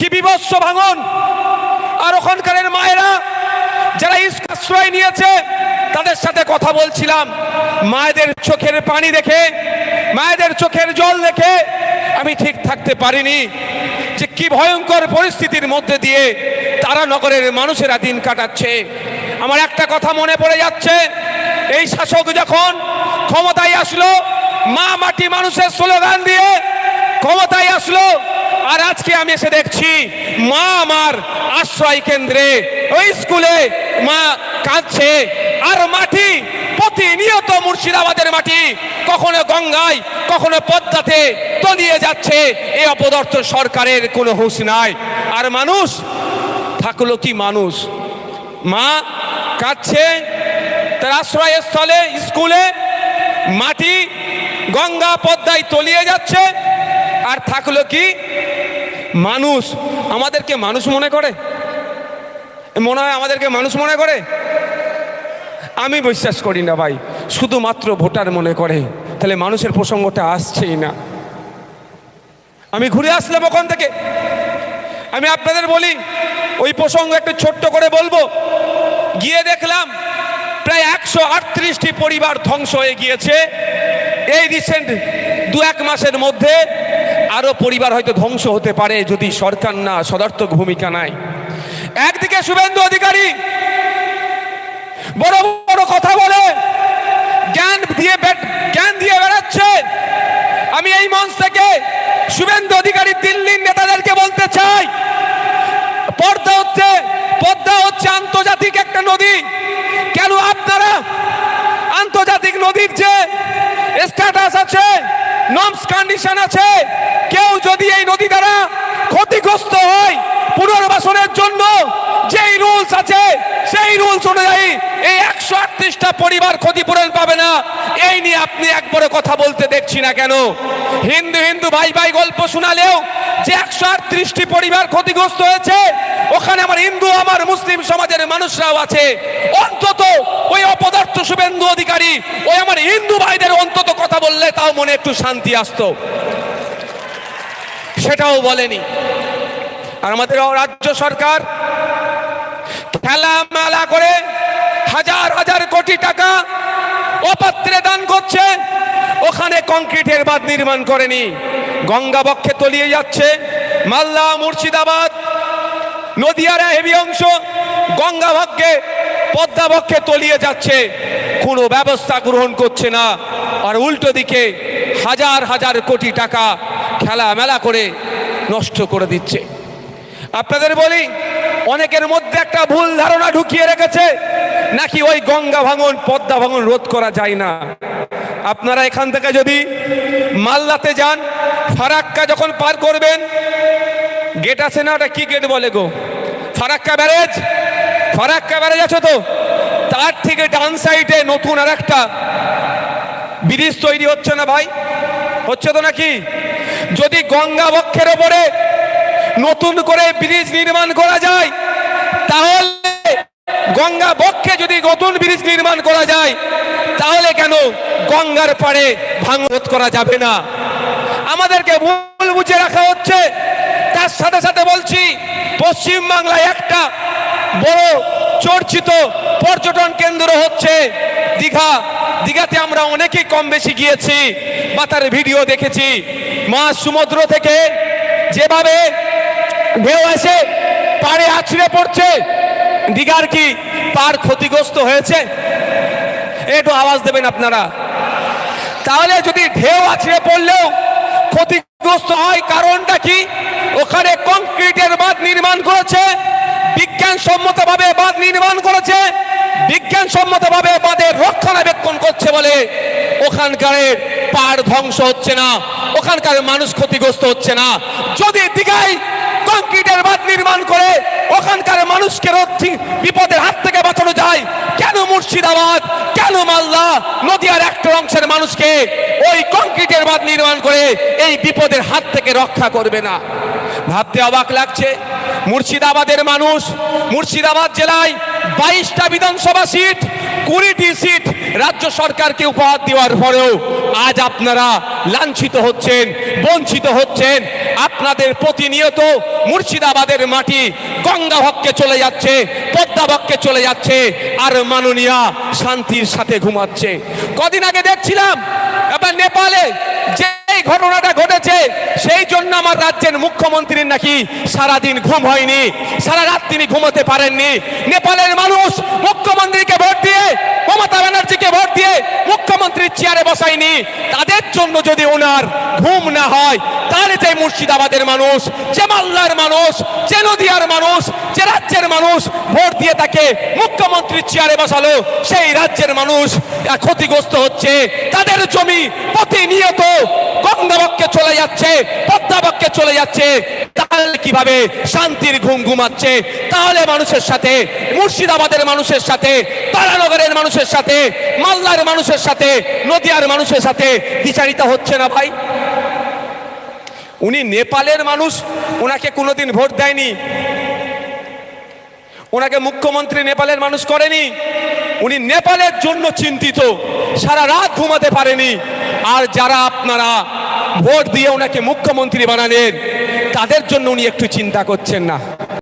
কি বিভৎস ভাঙন। আর ওখানকারের মায়েরা যারা আশ্রয় নিয়েছে, তাদের সাথে কথা বলছিলাম। মায়েদের চোখের পানি দেখে, মায়েদের চোখের জল দেখে আমি ঠিক থাকতে পারিনি যে কি ভয়ঙ্কর পরিস্থিতির মধ্যে দিয়ে তারা নগরের মানুষেরা দিন কাটাচ্ছে। আমার একটা কথা মনে পড়ে যাচ্ছে, এই শাসক যখন ক্ষমতায় আসলো, মা মাটি মানুষের স্লোগান দিয়ে ক্ষমতায় আসলো আর আজকে আমি এসে দেখছি মা আমার আশ্রয় কেন্দ্রে, ওই স্কুলে মা কাঁদছে। আর মাটি, প্রতিনিয়ত মুর্শিদাবাদের মাটি কখনো গঙ্গায়, কখনো পদ্মাতে তলিয়ে যাচ্ছে। এই অপদার্থ সরকারের কোনো হুঁশ নাই। আর মানুষ, থাকল কি মানুষ? মা কাঁদছে তার আশ্রয়স্থলে, স্কুলে, মাটি গঙ্গা পদ্মায় তলিয়ে যাচ্ছে। আর থাকল কি মানুষ আমাদেরকে মানুষ মনে করে? মনে হয় আমাদেরকে মানুষ মনে করে? আমি বিশ্বাস করি না ভাই, শুধুমাত্র ভোটার মনে করে। তাহলে মানুষের প্রসঙ্গটা আসছেই না। আমি ঘুরে আসলাম ওখান থেকে। আমি আপনাদের বলি, ওই প্রসঙ্গ একটু ছোট্ট করে বলব। গিয়ে দেখলাম, প্রায় একশো আটত্রিশটি পরিবার ধ্বংস হয়ে গিয়েছে। এই রিসেন্ট দু এক মাসের মধ্যে আরও পরিবার হয়তো ধ্বংস হতে পারে যদি সরকার না সদার্থক ভূমিকা নেয়। একদিকে শুভেন্দু অধিকারী বড় বড় কথা বলে, জ্ঞান দিয়ে জ্ঞান দিয়ে বেড়াচ্ছে। আমি এই মঞ্চ থেকে শুভেন্দু অধিকারী দিল্লির নেতাদেরকে বলতে চাই, পর্দা হচ্ছে, পদ্মা হচ্ছে আন্তর্জাতিক একটা নদী। কেন আপনারা আন্তর্জাতিক নদীর যে স্ট্যাটাস আছে নমস কন্ডিশন আছে। কেউ যদি এই নদী দ্বারা ক্ষতিগ্রস্ত হয় পুনর্বাসনের জন্য, যেই রুলস আছে, সেই রুলস অনুযায়ী এই একশো আটত্রিশটা পরিবার ক্ষতিপূরণ পাবে না। এই নিয়ে আপনি একবারে কথা বলতে দেখছি না কেন? হিন্দু হিন্দু ভাই ভাই গল্প শোনালেও যে একশো আটত্রিশটি পরিবার ক্ষতিগ্রস্ত হয়েছে, ওখানে আমার হিন্দু, আমার মুসলিম সমাজের মানুষরাও আছে। অন্তত ওই অপদার্থ শুভেন্দু অধিকারী, ওই আমার হিন্দু ভাইদের অন্তত কথা বললে তাও মনে একটু শান্তি আসতো। সেটাও বলেনি। আর আমাদের রাজ্য সরকার খেলা মেলা করে হাজার হাজার কোটি টাকা অপাত্রে দান করছে। ওখানে কংক্রিটের বাঁধ নির্মাণ করেনি। গঙ্গা বক্ষে তলিয়ে যাচ্ছে। মালদা, মুর্শিদাবাদ, নদিয়ার হেভি অংশ গঙ্গা বক্ষে পদ্মা বক্ষে তলিয়ে যাচ্ছে। কোনো ব্যবস্থা গ্রহণ করছে না। আর উল্টো দিকে হাজার হাজার কোটি টাকা খেলা মেলা করে নষ্ট করে দিচ্ছে। আপনাদের বলি, অনেকের মধ্যে একটা ভুল ধারণা ঢুকিয়ে রেখেছে, নাকি ওই গঙ্গা ভাঙন, পদ্মা ভাঙন রোধ করা যায় না। আপনারা এখান থেকে যদি মালদাতে যান, ফারাক্কা যখন পার করবেন গেট আছে না, ওটা কি গেট বলে গো? ফারাক্কা ব্যারেজ? ফারাক্কা ব্যারেজ আছে তো? তার থেকে ডান সাইডে নতুন আর একটা ব্রিজ তৈরি হচ্ছে না ভাই? হচ্ছে তো নাকি? যদি গঙ্গা বক্ষের ওপরে নতুন করে ব্রিজ নির্মাণ করা যায়, তাহলে গঙ্গা বক্ষে যদি নতুন ব্রিজ নির্মাণ করা যায়, তাহলে কেন গঙ্গার পাড়ে ভাঙত করা যাবে না? আমাদেরকে ভুল বুঝে রাখা হচ্ছে। তার সাথে সাথে বলছি, পশ্চিম বাংলায় একটা বড় চর্চিত পর্যটন কেন্দ্র হচ্ছে দীঘা। দীঘাতে আমরা অনেকেই কম বেশি গিয়েছি, বা তার ভিডিও দেখেছি। মা সমুদ্র থেকে যেভাবে ঢেউ এসে পাড়ে আছড়ে পড়ছে, দীঘার কি পার ক্ষতিগ্রস্ত হয়েছে? একটু আওয়াজ দেবেন আপনারা। তাহলে যদি ঢেউ আছড়ে পড়লেও ক্ষতিগ্রস্ত হয়, কারণটা কি? ওখানে কংক্রিটের বাঁধ নির্মাণ করেছে, বিজ্ঞানসম্মতভাবে বাঁধ নির্মাণ করেছে বিজ্ঞানসম্মতভাবে বাঁধের রক্ষণাবেক্ষণ করছে বলে ওখানকার পাড় ধ্বংস হচ্ছে না, ওখানকার মানুষ ক্ষতিগ্রস্ত হচ্ছে না। যদি দীঘায় কংক্রিটের বাঁধ নির্মাণ করে ওখানকার মানুষকে বিপদের হাত থেকে বাঁচানো যায়, কেন মুর্শিদাবাদ, কেন মালদা, নদিয়ার একটা অংশের মানুষকে ওই কংক্রিটের বাঁধ নির্মাণ করে এই বিপদের হাত থেকে রক্ষা করবে না? ভাবতে অবাক লাগছে, মুর্শিদাবাদের মানুষ মুর্শিদাবাদ জেলায় বাইশটা বিধানসভা সিট, কুড়িটি সিট রাজ্য সরকারকে উপহার দেওয়ার পরেও আজ আপনারা লাঞ্ছিত হচ্ছেন, বঞ্চিত হচ্ছেন। আপনাদের প্রতিনিয়ত মুর্শিদাবাদের মাটি গঙ্গাভক্কে চলে যাচ্ছে পদ্মাভক্কে চলে যাচ্ছে, আর মাননীয়া শান্তির সাথে ঘুমাচ্ছে। কদিন আগে দেখছিলাম, এবার নেপালে যে এই ঘটনাটা ঘটেছে, সেই জন্য আমার রাজ্যের মুখ্যমন্ত্রীর নাকি সারাদিন ঘুম হয়নি, সারা রাত তিনি ঘুমোতে পারেননি। নেপালের মানুষ মুখ্যমন্ত্রীকে ভোট দিয়ে মমতা ব্যানার্জিকে ভোট দিয়ে মুখ্যমন্ত্রীর চেয়ারে বসায়নি। তাদের জন্য যদি ওনার ঘুম না হয়, তাহলে যে মুর্শিদাবাদের মানুষ, যে মাল্লার মানুষ, যে নদিয়ার মানুষ, যে রাজ্যের মানুষ ভোট দিয়ে তাকে মুখ্যমন্ত্রীর চেয়ারে বসালো, সেই রাজ্যের মানুষ ক্ষতিগ্রস্ত হচ্ছে। তাদের জমি প্রতিনিয়ত গঙ্গাবক্ষে চলে যাচ্ছে, পদ্মাবক্ষে চলে যাচ্ছে। কীভাবে শান্তির ঘুম ঘুমাচ্ছে? তাহলে মানুষের সাথে, মুর্শিদাবাদের মানুষের সাথে, তারানগরের মানুষের সাথে, মালদার মানুষের সাথে, নদিয়ার মানুষের সাথে বিচারিতা হচ্ছে না ভাই। উনি নেপালের মানুষ ওনাকে কোনোদিন ভোট দেয়নি। ওনাকে মুখ্যমন্ত্রী নেপালের মানুষ করেনি। উনি নেপালের জন্য চিন্তিত, সারা রাত ঘুমাতে পারেনি। আর যারা আপনারা ভোট দিয়ে ওনাকে মুখ্যমন্ত্রী বানালেন তাদের জন্য উনি একটু চিন্তা করছেন না।